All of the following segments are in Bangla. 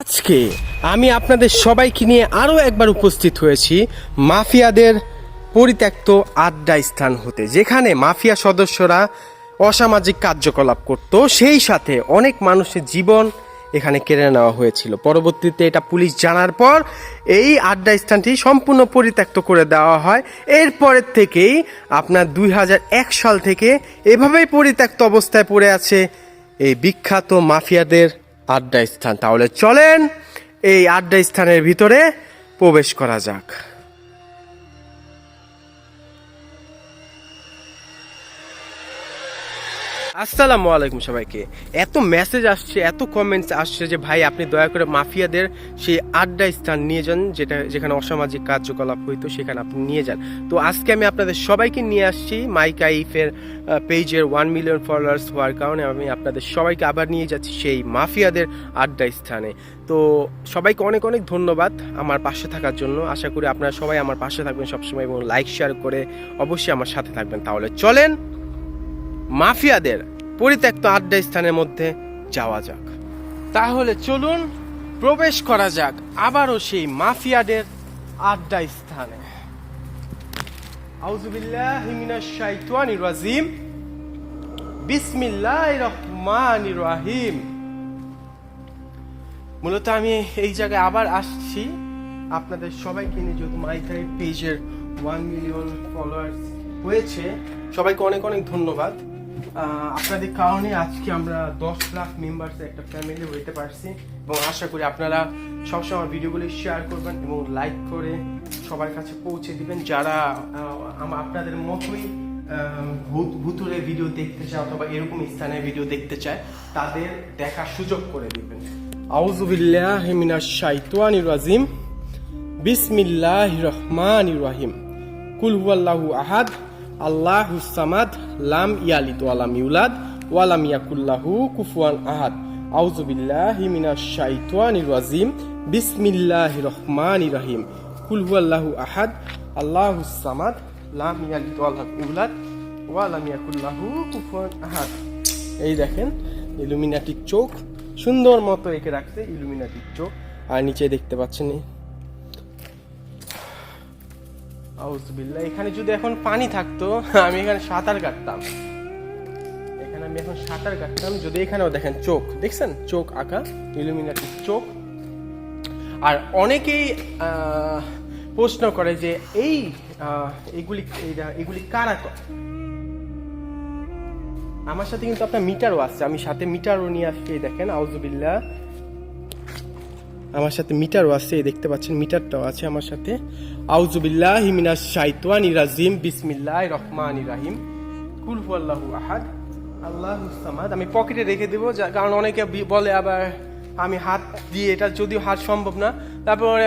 আজকে আমি আপনাদের সবাইকে নিয়ে আরও একবার উপস্থিত হয়েছি মাফিয়াদের পরিত্যক্ত আড্ডা স্থান হতে, যেখানে মাফিয়া সদস্যরা অসামাজিক কার্যকলাপ করত। সেই সাথে অনেক মানুষের জীবন এখানে কেড়ে নেওয়া হয়েছিল। পরবর্তীতে এটা পুলিশ জানার পর এই আড্ডা স্থানটি সম্পূর্ণ পরিত্যক্ত করে দেওয়া হয়। এরপরের থেকেই আপনার দুই হাজার এক সাল থেকে এভাবেই পরিত্যক্ত অবস্থায় পড়ে আছে এই বিখ্যাত মাফিয়াদের আড্ডা স্থান। তাহলে চলেন এই আড্ডা স্থানের ভিতরে প্রবেশ করা যাক। আসসালামু আলাইকুম সবাইকে। এত মেসেজ আসছে, এত কমেন্টস আসছে যে, ভাই, আপনি দয়া করে মাফিয়াদের সেই আড্ডা স্থান নিয়ে যান, যেটা, যেখানে অসামাজিক কার্যকলাপ হইতো, সেখানে আপনি নিয়ে যান। তো আজকে আমি আপনাদের সবাইকে নিয়ে আসছি মাইক আইফের পেজের ওয়ান মিলিয়ন ফলোয়ার্স হওয়ার কারণে আমি আপনাদের সবাইকে আবার নিয়ে যাচ্ছি সেই মাফিয়াদের আড্ডা স্থানে। তো সবাইকে অনেক অনেক ধন্যবাদ আমার পাশে থাকার জন্য। আশা করি আপনারা সবাই আমার পাশে থাকবেন সবসময় এবং লাইক শেয়ার করে অবশ্যই আমার সাথে থাকবেন। তাহলে চলেন মাফিয়াদের পরিত্যক্ত আড্ডা স্থানের মধ্যে যাওয়া যাক। তাহলে চলুন প্রবেশ করা যাক আবারও সেই মাফিয়াদের আড্ডা স্থানে। রাজিম। বিসমিল্লাহির রহমানির রহিম। মূলত আমি এই জায়গায় আবার আসছি আপনাদের সবাইকে নিয়ে, যেহেতু মাইকাই পেজের ওয়ান মিলিয়ন ফলোয়ার্স হয়েছে, সবাইকে অনেক অনেক ধন্যবাদ। আপনাদের কারণে আজকে আমরা দশ লাখ মেম্বার্স একটা ফ্যামিলি হইতে পারছি এবং আশা করি আপনারা সবসময় ভিডিওগুলি শেয়ার করবেন এবং লাইক করে সবার কাছে পৌঁছে দিবেন। যারা আপনাদের মতোই ভূতুরে ভিডিও দেখতে চায় অথবা এরকম স্থানে ভিডিও দেখতে চায়, তাদের দেখার সুযোগ করে দিবেন। আউজুবিল্লাহ মিনাশ শাইতানির রাজিম। বিসমিল্লাহ রহমান রহিম। কুল হুয়াল্লাহু আহাদ। আল্লাহু সামাদ লাম ইয়ালিদ ওয়ালাম ইউলাদ ওয়ালাম ইয়াকুল্লাহু কুফুয়ান আহাদ। আউজুবিল্লাহি মিনাশ শাইতানির রাজিম। বিসমিল্লাহির রহমানির রহিম। কুল হুয়াল্লাহু আহাদ। আল্লাহু সামাদ লাম ইয়ালিদ ওয়ালাম ইউলাদ ওয়ালাম ইয়াকুল্লাহু কুফুয়ান আহাদ। এই দেখেন ইলুমিনাটির চোখ সুন্দর মতো এঁকে রাখছে ইলুমিনাটির চোখ। আর নিচে দেখতে পাচ্ছেন এই আউজবিল্লাহ এখানে যদি এখন পানি থাকতো, আমি এখানে সাঁতার কাটতাম। এখানে আমি এখন সাঁতার কাটতাম, যদি এখানেও দেখেন চোখ, দেখছেন? চোখ আঁকা ইলুমিনাটির চোখ। আর অনেকেই প্রশ্ন করে যে এই এগুলি এগুলি কারা করে? আমার সাথে কিন্তু আপনার মিটারও আছে, আমি সাথে মিটারও নিয়ে আসছি, দেখেন আউজুবিল্লাহ আমার সাথে মিটারও আছে দেখতে পাচ্ছেন, মিটারটাও আছে আমার সাথে। আউজুবিল্লাহ হিমিনাস শাইতান ইরাজিম বিসমিল্লাহ রহমান ইরাহিম কুল হুয়াল্লাহু আহাদ। আল্লাহ সামাদ। আমি পকেটে রেখে দেবো কারণ অনেকে বলে আবার আমি হাত দিয়ে এটা যদিও হাত সম্ভব না। তারপরে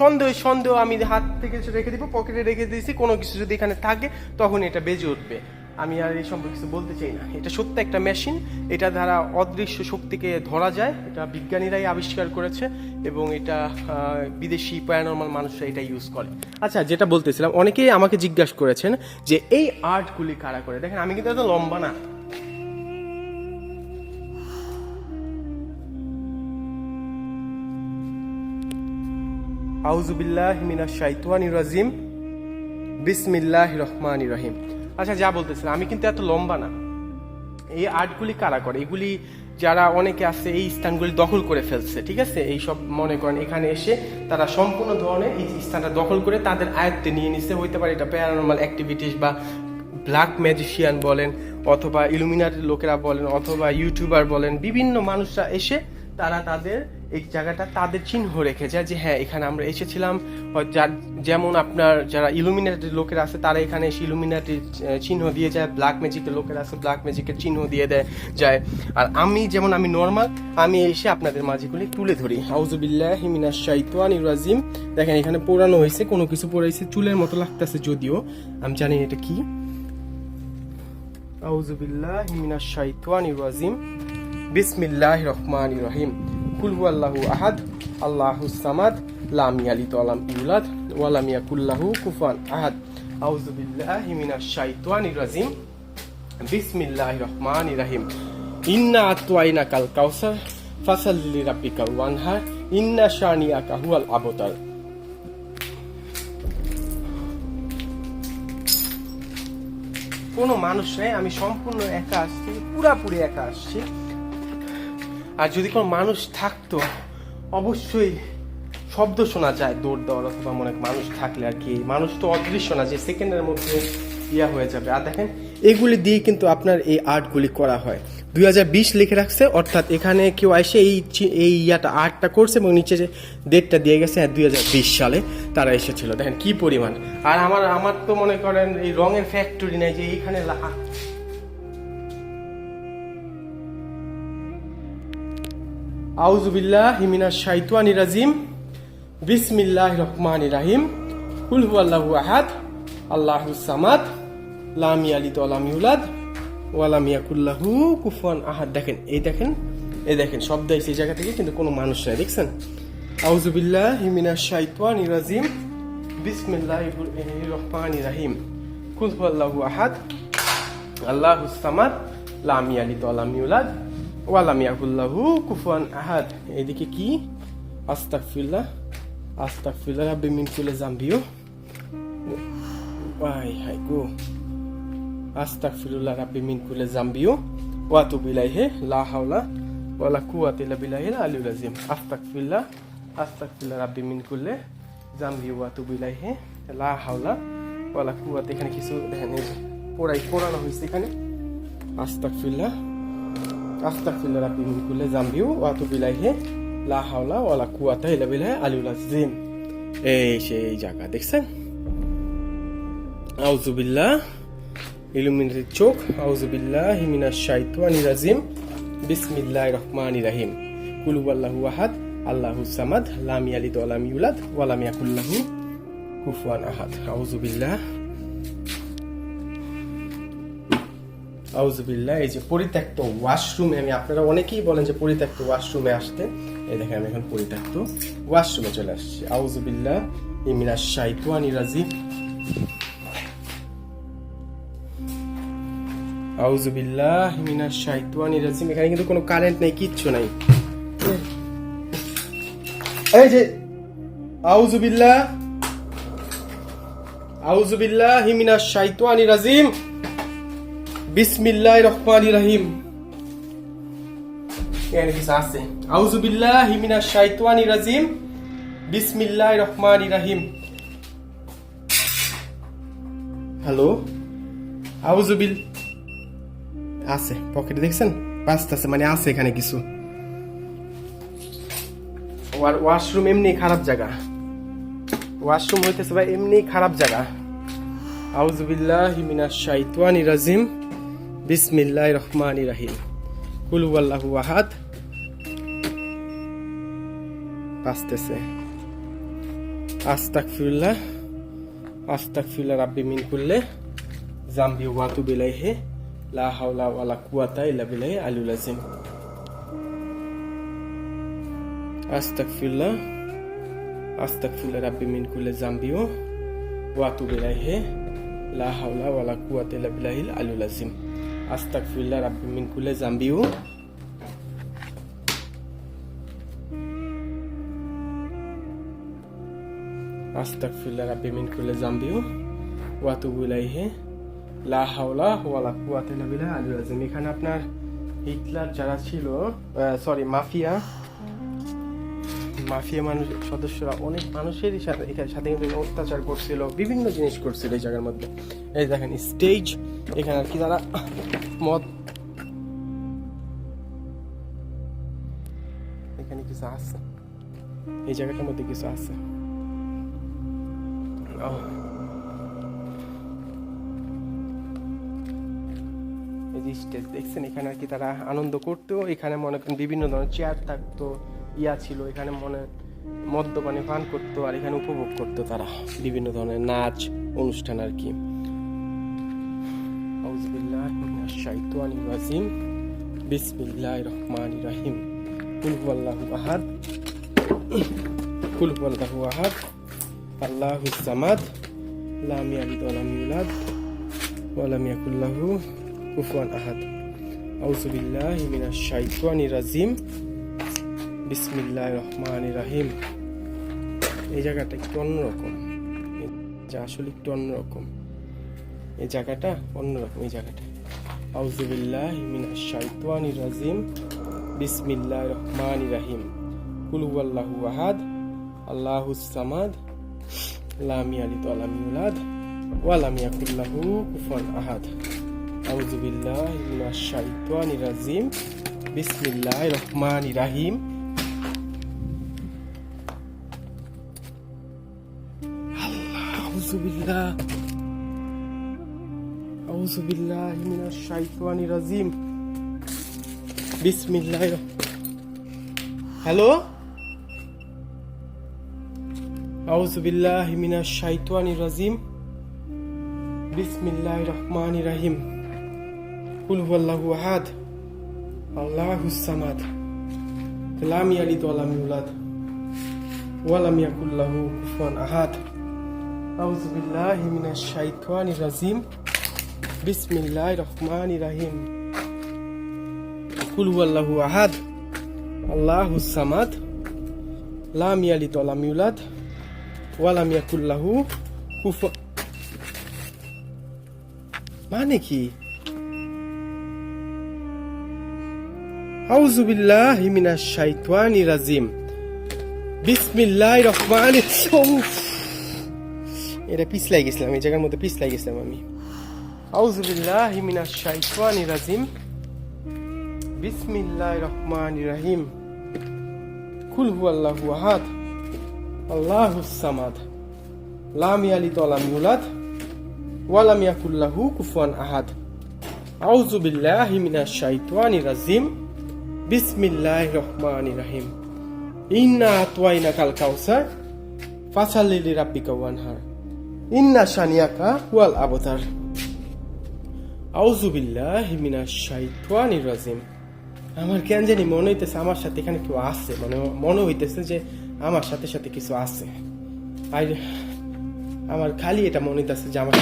সন্দেহ সন্দেহ আমি হাত থেকে রেখে দিব, পকেটে রেখে দিয়েছি, কোনো কিছু যদি এখানে থাকে, তখন এটা বেজে উঠবে। আমি আর এই সম্পর্কে কিছু বলতে চাই না। এটা সত্যি একটা মেশিন এটা দ্বারা অদৃশ্য শক্তিকে ধরা যায়, এটা বিজ্ঞানীরাই আবিষ্কার করেছে এবং এটা বিদেশি প্যারানর্মাল মানুষরা এটা ইউজ করে। আচ্ছা যেটা বলতেছিলাম, অনেকেই আমাকে জিজ্ঞাসা করেছেন যে এই আর্টগুলি কারা করে? দেখেন, আমি কিন্তু এত লম্বা না। আউজুবিল্লাহ মিনাশ শাইতানির রাজিম। বিসমিল্লাহ রহমান রহিম। আচ্ছা যা বলতেছিলাম, আমি কিন্তু এত লম্বা না। এই আর্টগুলি কারা করে? এগুলি যারা অনেকে আছে এই স্থানগুলি দখল করে ফেলছে, ঠিক আছে? এই সব মনে করেন, এখানে এসে তারা সম্পূর্ণ ধরনের এই স্থানটা দখল করে তাদের আয়ত্তে নিয়ে নিছে। হইতে পারে এটা প্যারানর্মাল অ্যাক্টিভিটিস বা ব্ল্যাক ম্যাজিশিয়ান বলেন, অথবা ইলুমিনাটির লোকেরা বলেন, অথবা ইউটিউবার বলেন, বিভিন্ন মানুষরা এসে তারা তাদের এই জায়গাটা তাদের চিহ্ন রেখে যায় যে হ্যাঁ এখানে আমরা এসেছিলাম। যেমন আপনার যারা ইলুমিনাটির লোকেরা আছে, তারা এখানে এসে ইলুমিনাটির চিহ্ন দিয়ে যায় ব্ল্যাক ম্যাজিকের লোকেরা আছে ব্ল্যাক ম্যাজিকের চিহ্ন দিয়ে দেয়, যায়। আর আমি যেমন, আমি নর্মাল আমি এসে আপনাদের মাঝেগুলি তুলে ধরি। হাউজুবিল্লাহ হিমিনাস শাইতান রাজিম। দেখেন, এখানে পোড়ানো হয়েছে, কোনো কিছু পোড়াইছে, চুলের মতো লাগতেছে যদিও। আমি জানি এটা কি। আউজুবিল্লাহ হিমিনাস শাইতান রাজিম। বিসমিল্লাহ রহমান রহিম। কুল আল্লাহু আহাদ, আল্লাহু সামাদ, লাম ইয়ালিদ ওয়ালাম ইউলাদ ওয়ালাম ইয়াকুল্লাহু কুফুয়ান আহাদ। আউযু বিল্লাহি মিনাশ শাইতানির রাজিম। বিসমিল্লাহির রহমানির রহিম। ইন্না আতওয়াইনা কাল কাউসার, ফাসাল্লি রাব্বিকা ওয়ানহার ইন্না শানিয়াকা হুয়াল আবতার। কোনো মানুষ নেই, আমি সম্পূর্ণ একা আসছি, পুরাপুরি একা আসছি। আর যদি কোনো মানুষ থাকতো, অবশ্যই শব্দ শোনা যায় দৌড় দেওয়ার, অথবা অনেক মানুষ থাকলে আর কি। মানুষ তো অদৃশ্য না, যে সেকেন্ডের মধ্যে ইয়া হয়ে যাবে। আর দেখেন, এগুলি দিয়ে কিন্তু আপনার এই আর্টগুলি করা হয়। দুই হাজার বিশ লিখে রাখছে, অর্থাৎ এখানে কেউ এসে এই এই ইয়াটা, আর্টটা করছে এবং নিচে যে ডেটটা দিয়ে গেছে হ্যাঁ দুই হাজার বিশ সালে তারা এসেছিল। দেখেন কি পরিমাণ। আর আমার আমার তো মনে করেন এই রঙের ফ্যাক্টরি নেই যে এইখানে আউজুবিল্লাহ হিমিনা শাইতানি রাজিম। বিসমিল্লাহ রহমান রাহিম। কুল হু আল্লাহু আহাদ। আল্লাহু সামাদ। লাম ইয়ালিদ ওয়ালাম ইউলাদ ওয়ালাম ইয়াকুল্লাহু কুফুয়ান আহাদ। দেখেন, এই দেখেন এই দেখেন শব্দ এই জায়গা থেকে কিন্তু কোনো মানুষ নাই, দেখছেন? আউজুবিল্লাহ হিমিনা শাইতানি রাজিম। বিসমিল্লাহ রহমান রাহিম। কুল হু আল্লাহু আহাদ। আল্লাহু সামাদ। লাম ইয়ালিদ ওয়ালাম ইউলাদ ওয়ালাম ইয়াকুল্লাহু কুফুয়ান আহাদ। এদিকে কি? আস্তাগফিরুল্লাহ আস্তাগফিরুল্লাহ, রাব্বি মিন কুল্লি জামবিও ওয়াই, হাই গো। আস্তাগফিরুল্লাহ, রাব্বি মিন কুল্লি জামবিও ওয়া আতুবু ইলাইহি, লা হাওলা ওয়ালা কুওয়াতা ইল্লা বিল্লাহিল আলিয়্যিল আযীম। আস্তাগফিরুল্লাহ আস্তাগফিরুল্লাহ, রাব্বি মিন কুল্লি জামবিও ওয়া আতুবু ইলাইহি, লা হাওলা ওয়ালা কুওয়াতা। এখানে কিছু দেখেন পোড়াই, পোড়ানো হয়েছে এখানে। আস্তাগফিরুল্লাহ আস্তাগফিরুল্লাহ রাব্বি মিন কুল্লি জামবিও ওয়া আতুবু ইলাইহি লা হাওলা ওয়ালা কুওয়াতা ইল্লা আযীম এই সেই জায়গা, দেখছেন? আউজুবিল্লাহ ইলুমিনারি চোখ আউজুবিল্লাহ হিমিনাশ শাইতানি রাজিম বিসমিল্লাহ রহমান রাহিম। কুলু আল্লাহু আহাদ, আল্লাহু সামাদ, লাম ইয়ালিদ ওয়ালাম ইউলাদ আহাদ। আউজুবিল্লাহ আউজুবিল্লাহ এই যে পরিত্যক্ত ওয়াশরুমে আমি, আপনারা অনেকেই বলেন যে পরিত্যক্ত ওয়াশরুমে আসতে। এই দেখেন, আমি এখন পরিত্যক্ত ওয়াশরুমে চলে আসছি। আউজুবিল্লাহ ইমিনাশ শাইতানি রাজিম। আউজুবিল্লাহ মিনাশ শাইতানি রাজিম। এখানে কিন্তু কোনো কারেন্ট নাই, কিচ্ছু নাই। এই যে আউজুবিল্লাহ আউজুবিল্লাহ মিনাশ শাইতানি রাজিম। বিসমিল্লাহির রহমানির রহিম এখানে কিছু আছে। আউজুবিল্লাহ শাইতানি রাজিম রহিম হ্যালো? আউজুবিল আছে পকেটে দেখছেন? মানে আছে এখানে কিছু। ওয়াশরুম এমনি খারাপ জায়গা। ওয়াশরুম হইতেছে ভাই এমনি খারাপ জায়গা। আউজুবিল্লাহ মিনাশ শাইতানি রাজিম বিসমিল্লাহ রহমান রাহিম কুল আল্লাহু আহাদ। বাঁচতেছে। আস্তাগফিরুল্লাহ আস্তাগফিরুল্লাহ রাব্বি মিন কুল্লে জাম্বি ওয়াতু বিলাইহি লা হাওলা ওয়ালা কুওয়াতা ইল্লা বিল্লাহি আলিউল আযীম। আস্তাগফিরুল্লাহ আস্তাগফিরুল্লাহ রাব্বি মিন কুল্লি জামবিও ওয়া আতুবু ইলাইহি। লা হাওলা ওয়ালা কুওয়াতা ইল্লা বিল্লাহিল আলিউল আযীম। আস্তাগফিরুল্লাহ রাব্বি মিন কুল্লি জামবিও আস্তাগফিরুল্লাহ রাব্বি মিন কুল্লি জামবিও ওয়া আতুবু ইলাইহি লা হাওলা ওয়ালা কুওয়াতা ইল্লা বিল্লাহিল আলিউল আযীম এখানে আপনার হিটলার যারা ছিল সরি মাফিয়া মাফিয়া মানুষ সদস্যরা অনেক মানুষেরই সাথে এখানে সাথে কিন্তু অত্যাচার করছিল, বিভিন্ন জিনিস করছিল এই জায়গার মধ্যে। এই দেখেন স্টেজ এখানে আর কি তারা মদ এখানে কিছু আছে। এই জায়গাটার মধ্যে কিছু আছে। এই স্টেজ দেখছেন? এখানে আর কি তারা আনন্দ করতো, এখানে মনে করেন বিভিন্ন ধরনের চেয়ার থাকতো ইয়া ছিল, এখানে মনে মদ্যপানে পান করতো আর এখানে উপভোগ করতো তারা। বিভিন্ন ধরনের নাচ, অনুষ্ঠান আর কি। বিসমিল্লাহির রহমানির রহিম। কুল হুয়াল্লাহু আহাদ। কুল হুয়াল্লাহু আহাদ। আল্লাহুস সামাদ। লাম ইয়ালিদ ওয়া লাম ইউলাদ। ওয়া লাম ইয়াকুল লাহু কুফুয়ান আহাদ। আউযু বিল্লাহি মিনাশ রাজিম। বিসমিল্লাহ রহমান রাহিম এই জায়গাটা একটু অন্যরকম। যা আসলে একটু অন্যরকম। এই জায়গাটা অন্যরকম, এই জায়গাটা। আউজুবিল্লাহ মিনাশ শাইতানির রাজিম বিসমিল্লাহ রহমান রাহিম কুল হুয়াল্লাহু আহাদ, আল্লাহুস সামাদ, লাম ইয়ালিদ ওয়া লাম ইউলাদ, ওয়া লাম ইয়াকুল লাহু কুফুয়ান আহাদ। আউযু বিল্লাহি মিনাশ শাইতানির রাজিম বিসমিল্লাহির রহমানির রহিম বিল্লাহ আউযু বিল্লাহি মিনাশ শাইতানির রাজিম বিসমিল্লাহির হ্যালো আউযু বিল্লাহি মিনাশ শাইতানির রাজিম বিসমিল্লাহির রহমানির রহিম কুল হুয়াল্লাহু আহাদ আল্লাহুস সামাদ লাম ইয়ালিদ ওয়া লাম ইউলাদ ওয়া লাম ইয়াকুল লাহু কুফুয়ান আহাদ আউযু বিল্লাহি মিনাশ শাইতানির রাজিম বিসমিল্লাহির রহমানির রহিম কুল হুয়াল্লাহু আহাদ আল্লাহুস সামাদ লাম ইয়ালিদ ওয়া লাম ইউলাদ ওয়া লাম ইয়াকুল লাহু কুফুয়ান মানে কি আউযু বিল্লাহি মিনাশ শাইতানির রাজিম বিসমিল্লাহির রহমানির রহিম এটা পিছলাই গেছিলাম, এই জায়গার মধ্যে পিছলাই গেছিলাম আমি। আউযু বিল্লাহি মিনাশ শাইতানির রাজিম। বিসমিল্লাহির রহমানির রহিম। কুল হুয়াল্লাহু আহাদ। আল্লাহুস সামাদ। লাম ইয়ালিদ ওয়া লাম ইউলাদ। ওয়া লাম ইয়াকুল লাহু কুফুয়ান আহাদ। আউযু বিল্লাহি মিনাশ শাইতানির রাজিম। বিসমিল্লাহির রহমানির রহিম। ইন্না আতওয়াইনা কাল কাউসার। ফাসাল্লি লিরাব্বিকা ওয়ানহার। ইন্না শানিয়াকা হুয়াল আবতার। আউযু বিল্লাহি মিনাশ শাইতানির রাজিম। আমার কেন জানি মনে হইতেছে আমার সাথে এখানে কেউ আছে মানে মনে হইতেছে যে আমার সাথে সাথে কিছু আছে। আর আমার খালি এটা মনে হইতেছে যে আমার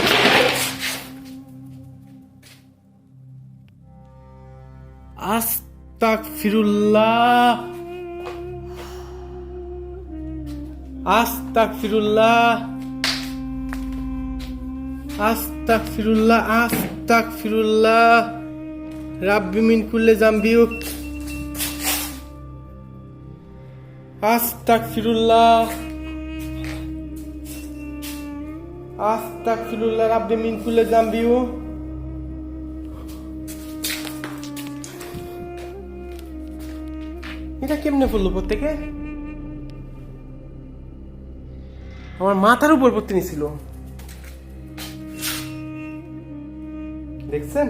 আস্তাক ফিরুল্লাহ আস্তাক ফিরুল্লাহ আস্তাক ফিরুল্লাহ আস্তাক ফিরুল্লাহ রাব্বি মিন কুল্লে জাম্বিউ আস্তাক ফিরুল্লাহ আস্তাক ফিরুল্লাহ রাব্বি মিন কুল্লে জাম্বিউ এটা কেমনে পড়ল প্রত্যেকে? আমার মাথার উপর পড়তে নিছিল। দেখছেন?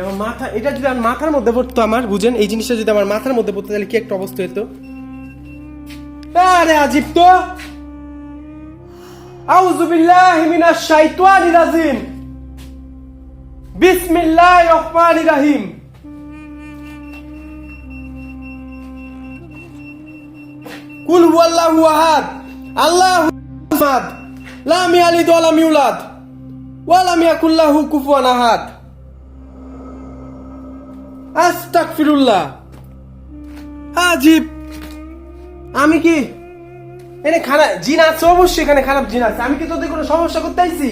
আমার মাথা, এটা যদি আমার মাথার মধ্যে পড়তো আমার, বুঝেন? এই জিনিসটা যদি আমার মাথার মধ্যে পড়তো, তাহলে কি একটা অবস্থা আরে আজিব তো! মিনাশ শাইতানির রাজিম। বিসমিল্লাহির রহমানির রহিম। কুল হুয়াল্লাহু আহাদ। আল্লাহু সামাদ লাম ইয়ালিদ ওয়া লাম ইউলাদ ওয়া লাম ইয়াকুল লাহু কুফুয়ান আহাদ। আস্তাগফিরুল্লাহ। আজীব। আমি কি এনে খারাপ জিন আছে? অবশ্যই এখানে খারাপ জিন আছে। আমি কি তোদের কোনো সমস্যা করতে আইছি?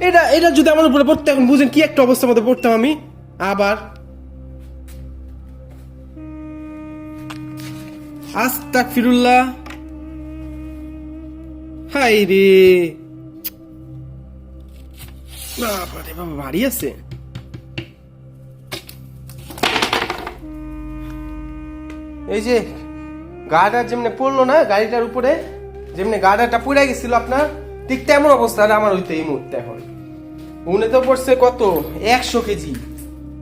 এটা এটা যদি আমার উপরে পড়তে, এখন বুঝেন কি একটা অবস্থার মধ্যে পড়তাম আমি। আবার আস্তাক ফিরুল্লাহ হাই রে বাবা বাবা ভারী আছে? এই যে গাড়িটা যেমনি পড়ল না, গাড়িটার উপরে, যেমনি গাড়িটা পড়ে গেছিল আপনার, ঠিক তেমন অবস্থা আমার হইতে এই মুহূর্তে এখন। উনি তো পড়ছে কত? একশো কেজি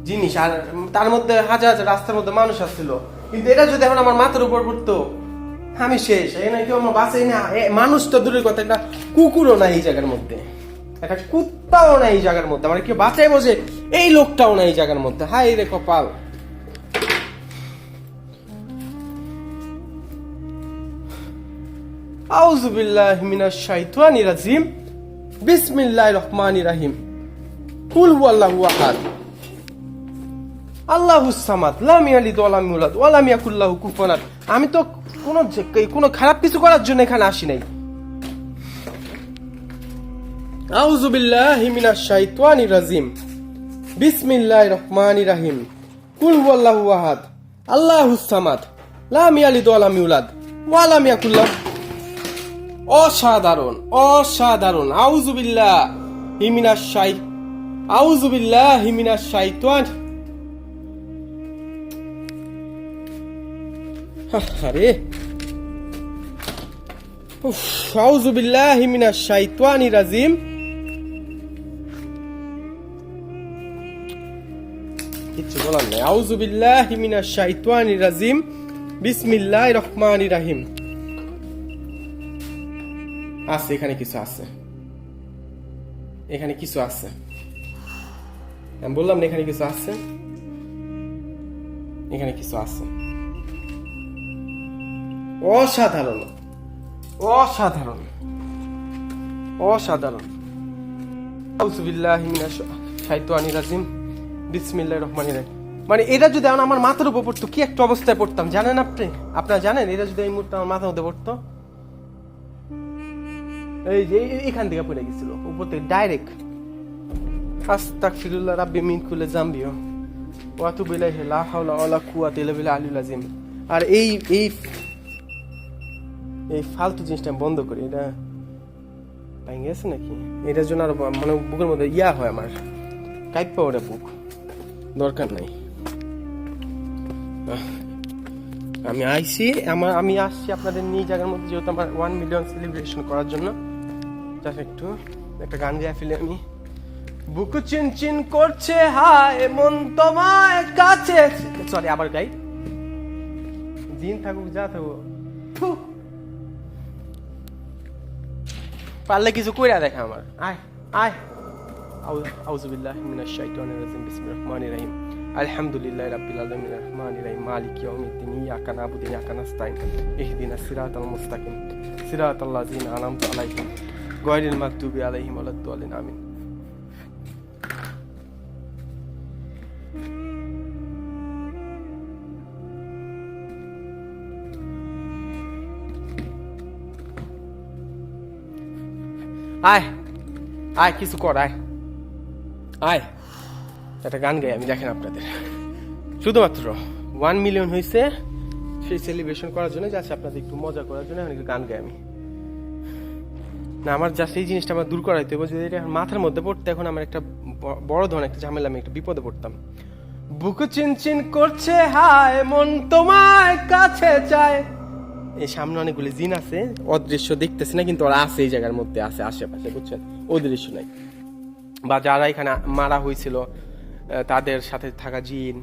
জিনিস, আর তার মধ্যে হাজার হাজার রাস্তার মধ্যে মানুষ আসছিল। কিন্তু এটা যদি এখন আমার মাথার উপর পড়তো, আমি শেষ। এখানে কেউ আমার বাসাই না। মানুষ তো দূরের কথা, একটা কুকুরও নাই এই জায়গার মধ্যে। একটা কুত্তাও নাই এই জায়গার মধ্যে। মানে কেউ বাঁচাই বসে, এই লোকটাও নাই এই জায়গার মধ্যে। হাই রে কপাল। আউযু বিল্লাহি মিনাশ শাইতানির রাজিম। বিসমিল্লাহির রহমানির রহিম। কুল হুয়াল্লাহু আহাদ। আল্লাহুস সামাদ, লাম ইয়ালিদ ওয়া লাম ইউলাদ, ওয়া লাম ইয়াকুল লাহু আমি তো কোনো কোনো খারাপ কিছু করার জন্য এখানে আসি নাই। আউযু বিল্লাহি মিনাশ শাইতানির রাজিম। বিসমিল্লাহির রহমানির রহিম। কুল হুয়াল্লাহু আহাদ। আল্লাহুস সামাদ, লাম ইয়ালিদ ওয়া লাম ইউলাদ, ওয়া লাম ইয়াকুল লাহু। অসাধারণ অসাধারণ। আউজুবিল্লাহ হিমিনাস শাই আউজুবিল্লাহ হিমিনাস শাইতান আরে। উফ আউজুবিল্লাহ হিমিনাস শাইতানি রাজিম। কিচ্ছু বলার নাই। আউজুবিল্লাহ হিমিনাস শাইতানি রাজিম। বিসমিল্লাহ রহমানির রাহিম। আছে, এখানে কিছু আছে। এখানে কিছু আছে। আমি বললাম না এখানে কিছু আছে? এখানে কিছু আছে। অসাধারণ। অসাধারণ। অসাধারণ। রাজিম। বিসমিল্লাহির রহমানির মানে এটা যদি আমার মাথার উপর পড়তো, কি একটা অবস্থায় পড়তাম, জানেন আপনি? আপনারা জানেন এটা যদি এই মুহূর্তে আমার মাথার মধ্যে পড়তো? এই যে এখান থেকে পড়ে গেছিল, উপর থেকে ডাইরেক্ট আস্তাক ফিরুল্লাহ রাব্বি মিন কুলে জাম্বিও ওয়াতু বিলাই লা হাওলা ওয়ালা কুওয়াতা ইল্লা বিল্লাহ আলিউল আযীম। আর এই এই এই ফালতু জিনিসটা বন্ধ করি, এটা ভেঙে গেছে নাকি? এটার জন্য আরও মানে বুকের মধ্যে ইয়া হয় আমার। কাইপা ওটা বুক। দরকার নাই। আমি আইছি, আমার, আমি আসছি আপনাদের নিয়ে জায়গার মধ্যে, যেহেতু আমার ওয়ান মিলিয়ন সেলিব্রেশন করার জন্য। জাস্ট একটু, একটা গান গেয়ে ফেলে আমি। বুকু চিন চিন করছে, হায় মন তোমায় কাছে। সরি আবার গাই। দিন থাকুক, যা থাকুক। পারলে কিছু কইরা দেখা আমার। আয় আয়। আউযু বিল্লাহি মিনাশ শাইতানির রাজিম, বিসমিল্লাহির রহমানির রহিম। আলহামদুলিল্লাহি রাব্বিল আলামিন, রহমানির রহিম, মালিকি ইয়াউমিদ্দিন, ইয়াকা নাবুদু, ইয়াকা নাস্তাইন ইহদিনাস সিরাতাল মুস্তাকিম, সিরাতাল লাযিনা আনআমতা আলাইহিম, গায়রিল মাগদুবি আলাইহিম ওয়ালাদ-দাল্লিন, আমিন। আয় আয়, কিছু কর, আয়। আয়, একটা গান গাই, আমি দেখেন আপনাদের। শুধুমাত্র ওয়ান মিলিয়ন হয়েছে সেই সেলিব্রেশন করার জন্য যাচ্ছে আপনাদের একটু মজা করার জন্য একটু গান গাই আমি। না, আমার জাস্ট এই জিনিসটা আমার দূর করাইতে হবে, যদি এটা মাথার মধ্যে পড়তে, এখন আমার একটা বড় ধরনের একটা ঝামেলা, আমি একটা বিপদে পড়তাম। বুকু চিনচিন করছে, হায়, মন তোমায় কাছে চায়। সামনে অনেকগুলি জিন আছে, অদৃশ্য দেখতেছি না, কিন্তু ওরা আছে এই জায়গার মধ্যে, আছে আশেপাশে, বুঝছেন? অদৃশ্য নাই। বা যারা এখানে মারা হয়েছিল তাদের সাথে থাকা জিন,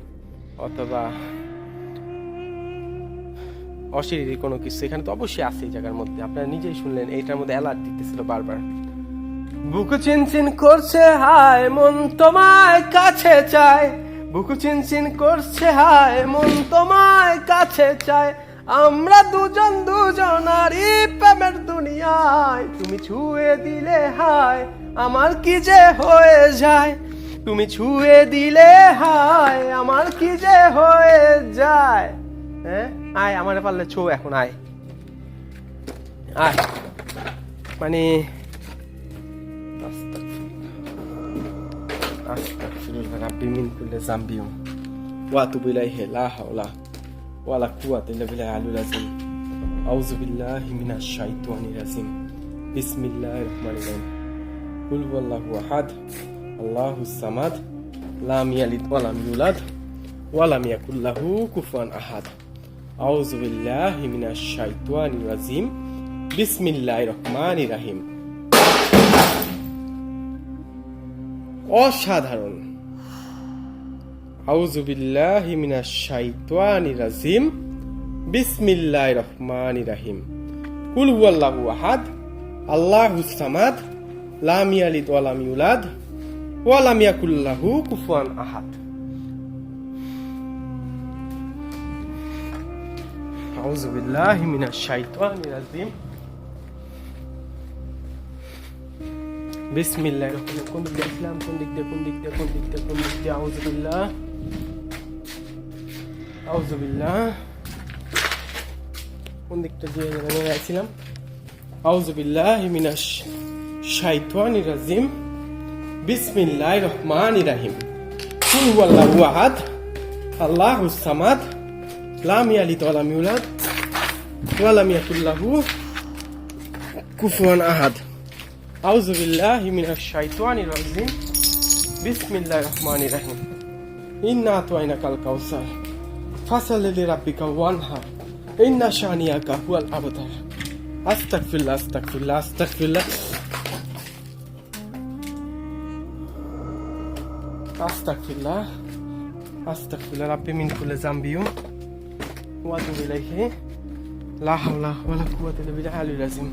অথবা অশরীরী কোনো কিছু, এখানে তো অবশ্যই আছে এই জায়গার মধ্যে। আপনারা নিজেই শুনলেন এইটার মধ্যে অ্যালার্ট দিতেছিল বারবার। বুকু চিনচিন করছে, হায়, মন তোমায় কাছে চায়। বুকু চিনচিন করছে, হায়, মন তোমায় কাছে চায়। আমরা দুজন দুজনারই প্রেমের দুনিয়ায়। তুমি ছুঁয়ে দিলে হায়, আমার কি যে হয়ে যায়? তুমি ছুঁয়ে দিলে হায়, আমার কি যে হয়ে যায়? হ্যাঁ? আয়, আমার পারলে ছো এখন, আয়। আয়। মানে আস্তাগফিরুল্লাহ। রাব্বি মিন কুল্লি যামবিন। ওয়া আতুবু ইলাইহি, লা হাওলা ওয়া লা কুওয়াতা ইল্লা আলিয়্যিল আযীম আউযু বিল্লাহি মিনাশ শাইতানির রাজিম বিসমিল্লাহির রহমানির রহিম কুল হুয়াল্লাহু আহাদ আল্লাহুস সামাদ লাম ইয়ালিদ ওয়া লাম ইউলাদ ওয়া লাম ইয়াকুল লাহু কুফুয়ান আহাদ আউযু বিল্লাহি মিনাশ শাইতানির রাজিম বিসমিল্লাহির অসাধারণ। আউজুবিল্লাহি মিনাশ শাইতানির রাজিম বিসমিল্লাহির রহমানির রহিম কুল হুয়াল্লাহু আহাদ আল্লাহুস সামাদ লাম ইয়ালিদ ওয়া লাম ইউলাদ ওয়া লাম ইয়াকুল লাহু কুফুয়ান আহাদ আউজুবিল্লাহি মিনাশ শাইতানির রাজিম বিসমিল্লাহ রহমান কোন দিক দিয়ে আসলাম কোন দিক দিয়ে কোন দিক দিয়ে কোন দিক দিয়ে কোন দিক দিয়ে আউজুবিল্লাহ আউজুবিল্লাহ কোন দিকটা দিয়ে যেন গেছিলাম? আউজুবিল্লাহ মিনাশ শাইতানির রাজিম। বিসমিল্লাহির রহমানির রহিম। কুল হুয়াল্লাহু আহাদ, আল্লাহুস সামাদ লাম ইয়ালিদ ওয়া লাম ইউলাদ ওয়া লাম ইয়াকুল লাহু কুফুয়ান আহাদ। আউযু বিল্লাহি মিনাশ শাইতানির রাজিম। বিসমিল্লাহির রহমানির রহিম। ইন্না আতওয়াইনাকাল কাউসার। ফাসাল্লি লিরাব্বিকা ওয়ানহার ইন্না শানিয়াকা হুয়াল আবতার। আস্তাগফিরুল্লাহ আস্তাগফিরুল্লাহ আস্তাগফিরুল্লাহ আস্তাগফিরুল্লাহ আস্তাগফিরুল্লাহ রাব্বি মিন কুল্লি জামবিয়ুম। ওয়া আতুবু ইলাইহি। লা হাওলা ওয়ালা কুওয়াতা ইল্লা বিল্লাহিল আলিয়্যিল আযীম।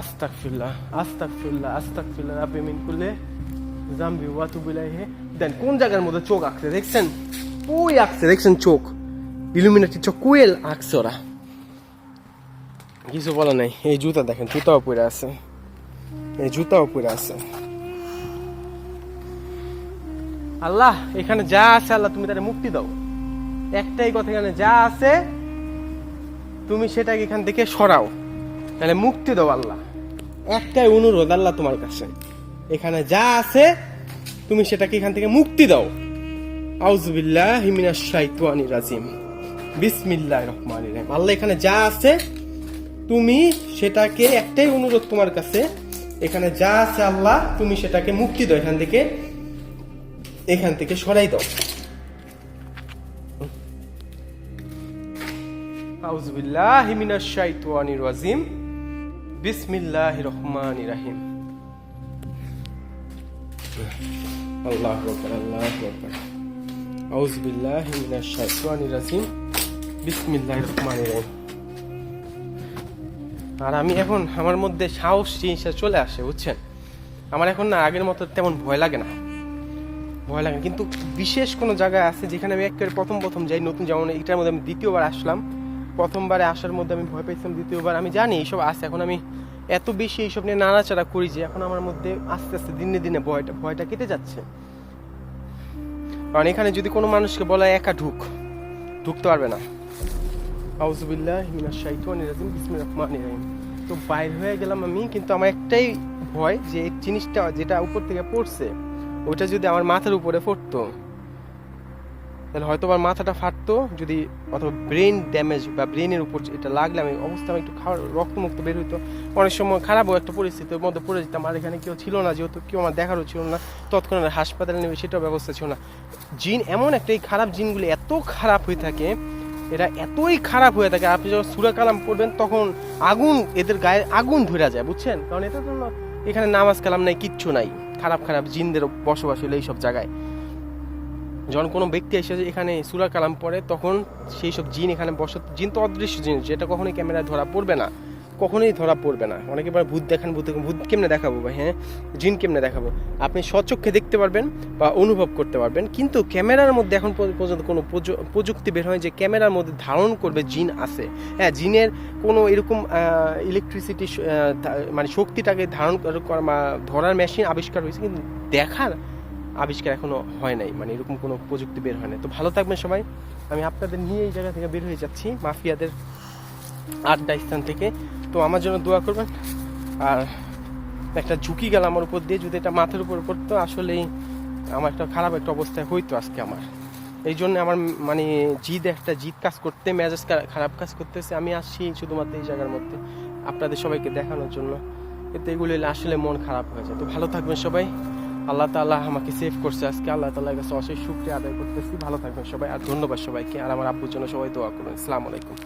আস্তাগফিরুল্লাহ আস্তাগফিরুল্লাহ আস্তাগফিরুল্লাহ রাব্বি মিন কুল্লি জামবি ওয়া আতুবু ইলাইহি। দেন কোন জায়গার মধ্যে চোখ আঁকছে দেখছেন? ওই আঁকছে? দেখছেন চোখ? ইলুমিনাটি চোখ। কোয়েল আঁকছে ওরা। কিছু বলা নাই। এই জুতা দেখেন, জুতাও পরে আছে। এই জুতাও পরে আছে। আল্লাহ, এখানে যা আছে আল্লাহ, তুমি তাদের মুক্তি দাও। একটাই কথা, এখানে যা আছে, তুমি সেটাকে এখান থেকে সরাও। তাহলে মুক্তি দাও আল্লাহ। একটাই অনুরোধ আল্লাহ তোমার কাছে। এখানে যা আছে তুমি সেটাকে এখান থেকে মুক্তি দাও। আউজুবিল্লাহ হিমিনাশ শাইতানির রাজিম। বিসমিল্লাহির রহমানির রহিম। আল্লাহ এখানে যা আছে, তুমি সেটাকে একটাই অনুরোধ তোমার কাছে, এখানে যা আছে আল্লাহ, তুমি সেটাকে মুক্তি দাও, এখান থেকে এখান থেকে সরাই দাও। আউজুবিল্লাহ মিনাশ শাইতানির রাজিম। বিসমিল্লাহির রহমানির রহিম। আল্লাহু আকবার আল্লাহু আকবার। আউজুবিল্লাহ মিনাশ শাইতানির রাজিম। বিসমিল্লাহির রহমানির রহিম। আর আমি এখন আমার মধ্যে সাহস জিনিসটা চলে আসে, বুঝছেন? আমার এখন না আগের মতো তেমন ভয় লাগে না। ভয় লাগে। কিন্তু বিশেষ কোনো জায়গায় আছে যেখানে আমি একেবারে প্রথম প্রথম যাই, নতুন যেমন এটার মধ্যে আমি দ্বিতীয়বার আসলাম। প্রথমবারে আসার মধ্যে আমি ভয় পেয়েছিলাম, দ্বিতীয়বার আমি জানি এইসব আছে। এখন আমি এত বেশি এইসব নিয়ে নাড়াচাড়া করি যে এখন আমার মধ্যে আস্তে আস্তে দিনে দিনে ভয়টা ভয়টা কেটে যাচ্ছে। কারণ এখানে যদি কোনো মানুষকে বলা একা ঢুক, ঢুকতে পারবে না। আউজুবিল্লাহ মিনাশ শাইতানির রাজিম, বিসমিল্লাহির রহমানির রহিম। তো বাইর হয়ে গেলাম আমি, কিন্তু আমার একটাই ভয় যে জিনিসটা যেটা উপর থেকে পড়ছে, ওটা যদি আমার মাথার উপরে পড়তো তাহলে হয়তো আমার মাথাটা ফাটতো, যদি অথবা ব্রেন ড্যামেজ বা ব্রেনের উপর এটা লাগলে আমি অবস্থা আমি একটু রক্তমুক্ত বের হইতো। অনেক সময় খারাপও একটা পরিস্থিতির মধ্যে পড়ে যেতাম, আর এখানে কেউ ছিল না, যেহেতু কেউ আমার দেখারও ছিল না, তৎক্ষণাৎ হাসপাতালে নেবে সেটাও ব্যবস্থা ছিল না। জিন এমন একটা এই খারাপ জিনগুলি এত খারাপ হয়ে থাকে, এরা এতই খারাপ হয়ে থাকে, আপনি যখন সুরা কালাম পড়বেন তখন আগুন এদের গায়ে আগুন ধরে যায়, বুঝছেন? কারণ এটার জন্য এখানে নামাজ কালাম নাই, কিচ্ছু নাই, খারাপ খারাপ জিনদের বসবাস হলো এইসব জায়গায়। যখন কোনো ব্যক্তি এসে এখানে সুরা কালাম পড়ে, তখন সেই সব জিন এখানে বস জিন তো অদৃশ্য জিনিস যেটা কখনোই ক্যামেরায় ধরা পড়বে না। কখনোই ধরা পড়বে না। অনেকে বার ভূত দেখান, ভূত ভূত কেমনে দেখাবো ভাই হ্যাঁ? জিন কেমনে দেখাবো? আপনি স্বচক্ষে দেখতে পারবেন বা অনুভব করতে পারবেন, কিন্তু ক্যামেরার মধ্যে এখন পর্যন্ত কোনো প্রযু- প্রযুক্তি বের হয় যে ক্যামেরার মধ্যে ধারণ করবে জিন আছে। হ্যাঁ জিনের কোনো এরকম ইলেকট্রিসিটি মানে শক্তিটাকে ধারণ করা ধরার মেশিন আবিষ্কার হয়েছে, কিন্তু দেখার আবিষ্কার এখনও হয় নাই মানে এরকম কোনো প্রযুক্তি বের হয় নাই। তো ভালো থাকবেন সবাই। আমি আপনাদের নিয়ে এই জায়গা থেকে বের হয়ে যাচ্ছি, মাফিয়াদের আড্ডা স্থান থেকে। তো আমার জন্য দোয়া করবেন। আর একটা ঝুঁকি গেল আমার উপর দিয়ে, যদি এটা মাথার উপর পড়তো, আসলেই আমার একটা খারাপ একটা অবস্থায় হইতো আজকে আমার। এই জন্য আমার মানে জিদ একটা জিদ কাজ করতে, মেজাজ খারাপ কাজ করতেছে। আমি আসছি শুধুমাত্র এই জায়গার মধ্যে আপনাদের সবাইকে দেখানোর জন্য। এতে এগুলো আসলে মন খারাপ হয়ে যায়। তো ভালো থাকবেন সবাই। আল্লাহ তালা আমাকে সেভ করছে আজকে। আল্লাহ তালার কাছে অশেষ শুক্রিয়া আদায় করতেছি। ভালো থাকবেন সবাই, আর ধন্যবাদ সবাইকে। আর আমার আব্বুর জন্য সবাই দোয়া করুন। আসসালামু আলাইকুম।